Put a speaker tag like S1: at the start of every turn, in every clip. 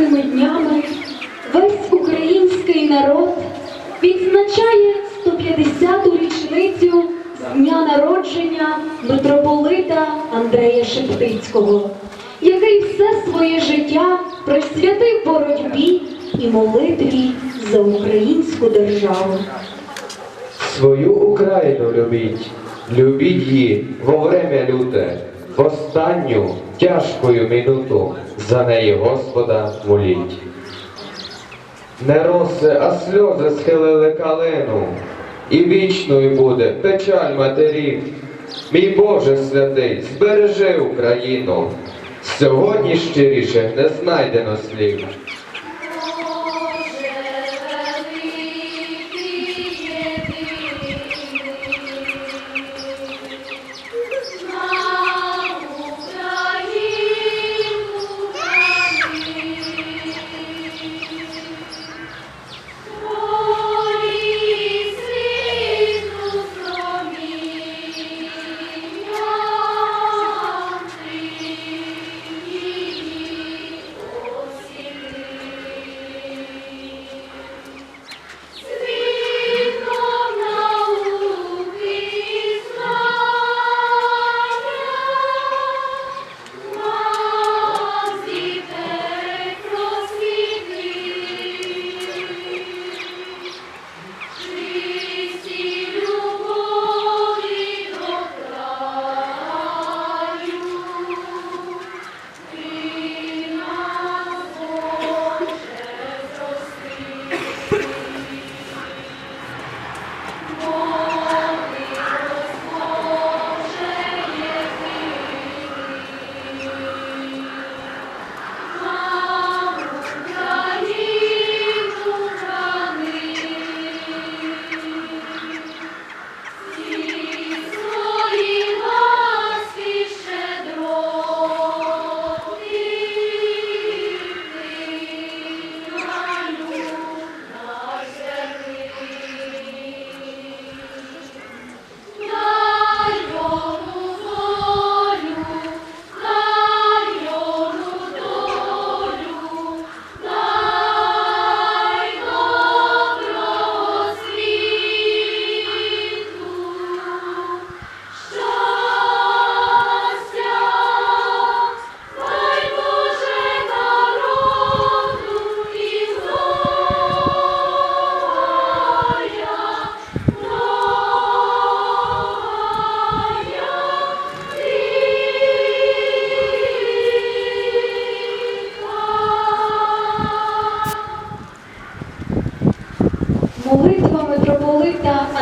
S1: Цими днями весь український народ відзначає 150-ту річницю з дня народження митрополита Андрея Шептицького, який все своє життя присвятив боротьбі і молитві за українську державу.
S2: Свою Україну любіть, любіть її во время люте, в останню тяжкою минуту за неї Господа моліть. Не роси, а сльози схилили калину, і вічною буде печаль матерів. Мій Боже святий, збережи Україну. Сьогодні щиріше не знайдено слів.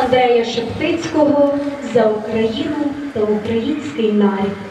S1: Андрея Шептицького за Україну та український нарід.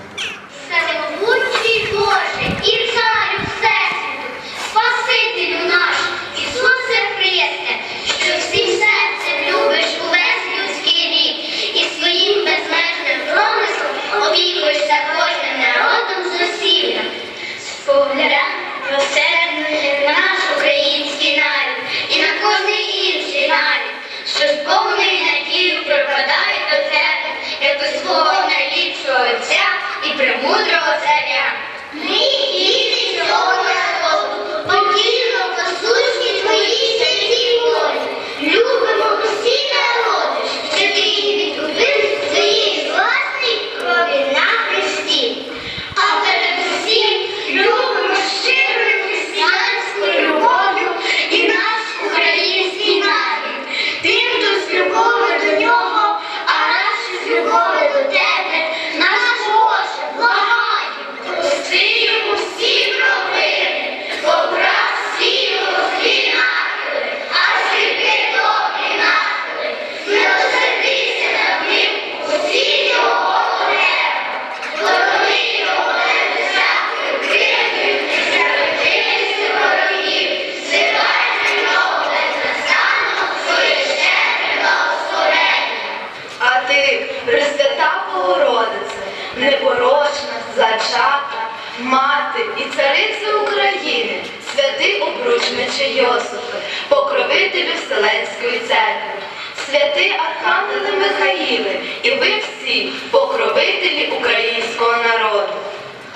S3: непорочна, зачата, мати і цариця України, святий обручниче Йосифе, покровителю Вселенської церкви, святий Архангеле Михаїли, і ви всі покровителі українського народу.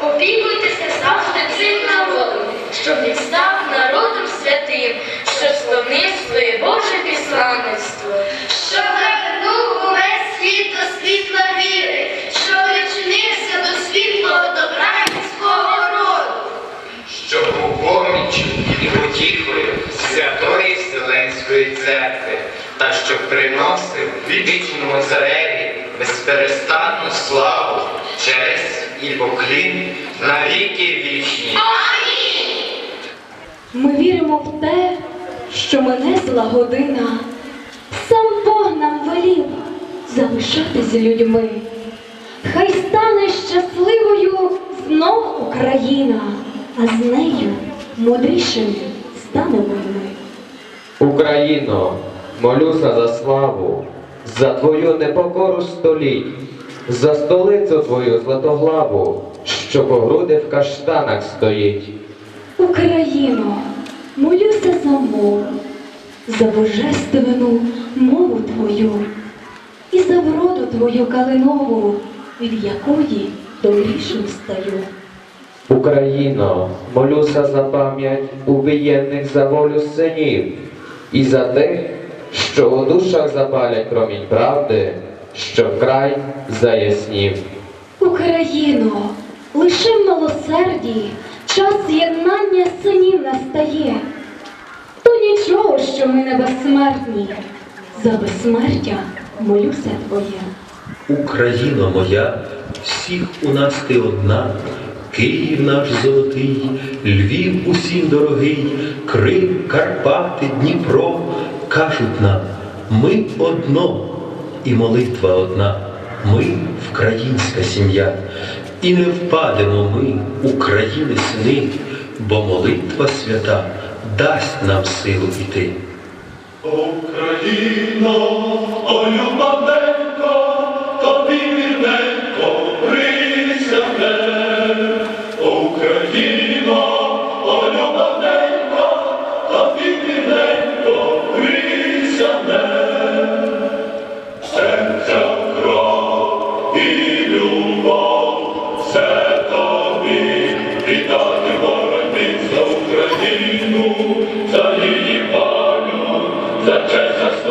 S4: Опікуйтеся завжди цим народом, щоб він став
S5: народом святим, що славив своє Боже післанництво. Приносив вічному цареві безперестанну славу, честь і поклін на віки вічні.
S6: Ми віримо в те, що мене зла година. Сам Бог нам велів залишатись з людьми. Хай стане щасливою знов Україна, а з нею мудрішими станемо ми.
S7: Україно, молюся за славу, за твою непокору століть, за столицю твою златоглаву, що по груди в каштанах стоїть.
S6: Україно, молюся за мову, за божественну мову Твою і за вроду Твою калинову, від якої добрішим стаю.
S7: Україно, молюся за пам'ять убієнних за волю синів і за тих, що у душах запалять промінь правди, що край заяснів.
S6: Україно, лише в милосерді час з'єднання синів настає. То нічого, що ми не безсмертні, за безсмертя молюся Твоє.
S8: Україно моя, всіх у нас ти одна, Київ наш золотий, Львів усім дорогий, Крим, Карпати, Дніпро кажуть нам, ми одно, і молитва одна, ми вкраїнська сім'я, і не впадемо ми, України сини, бо молитва свята дасть нам силу іти.
S2: Україна, о любовненько, Україну, за її волю, за честь, за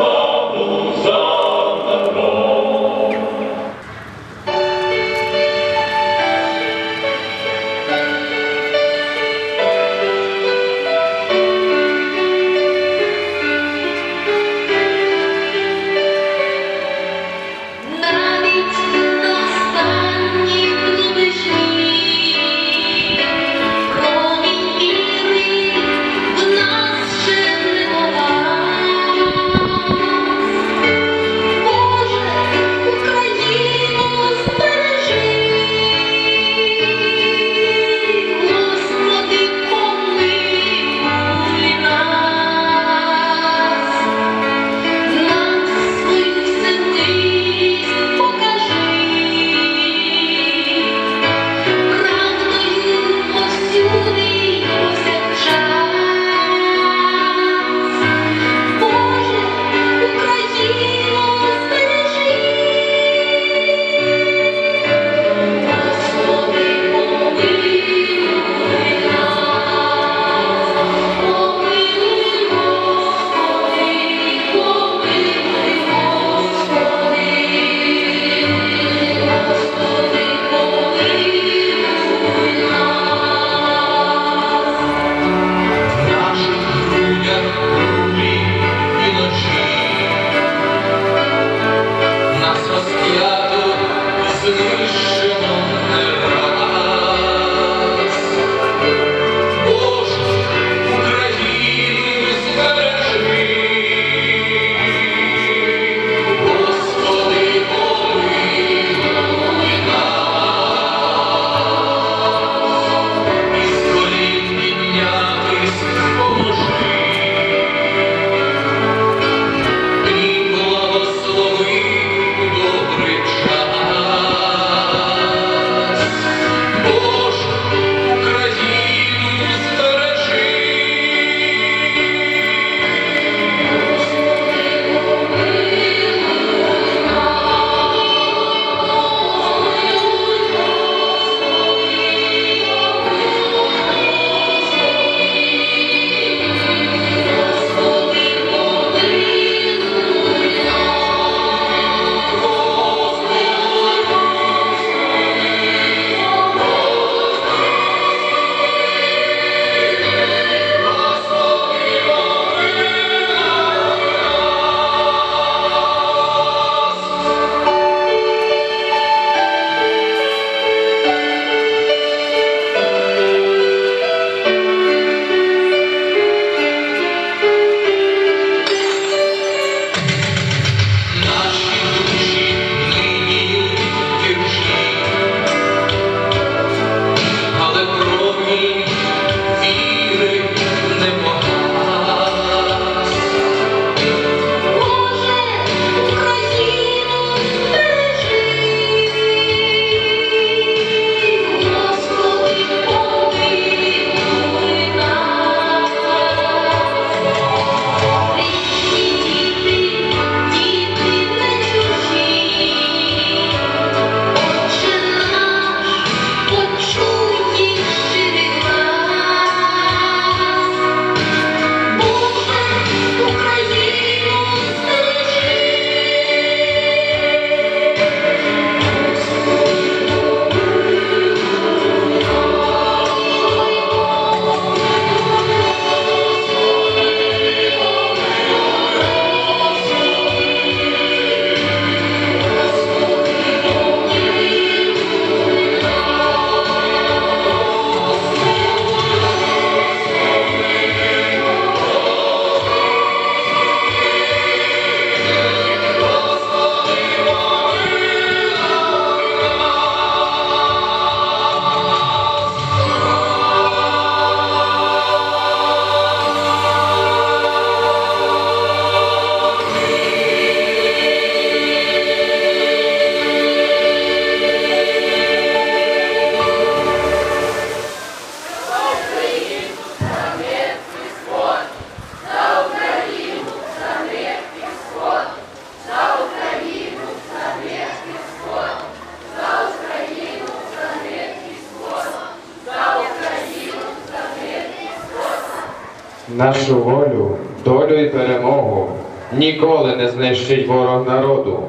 S2: ніколи не знищить ворог народу,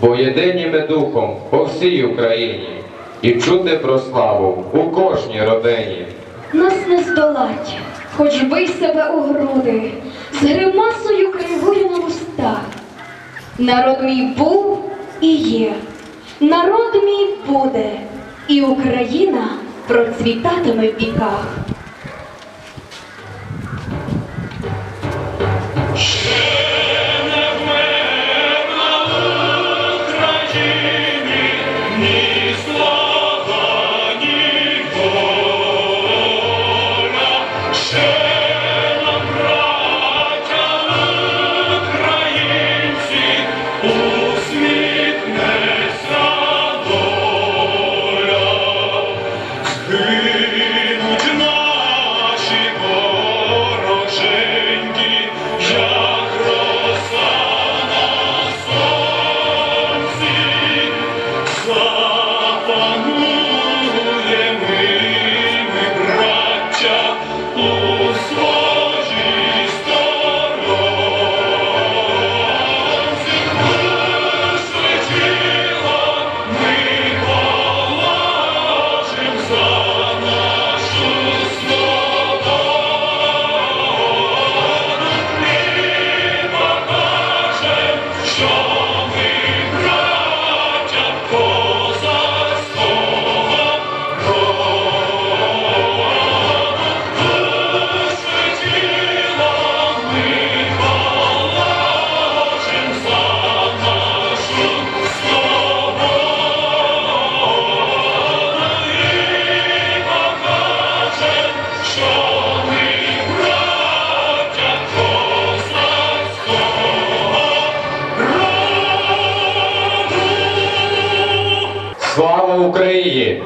S2: бо єдині ми духом по всій Україні і чути про славу у кожній родині.
S1: Нас не здолать, хоч бий себе у груди, з гримасою кривою на устах. Народ мій був і є, народ мій буде, і Україна процвітатиме в віках.
S9: Ні
S2: me. Україні!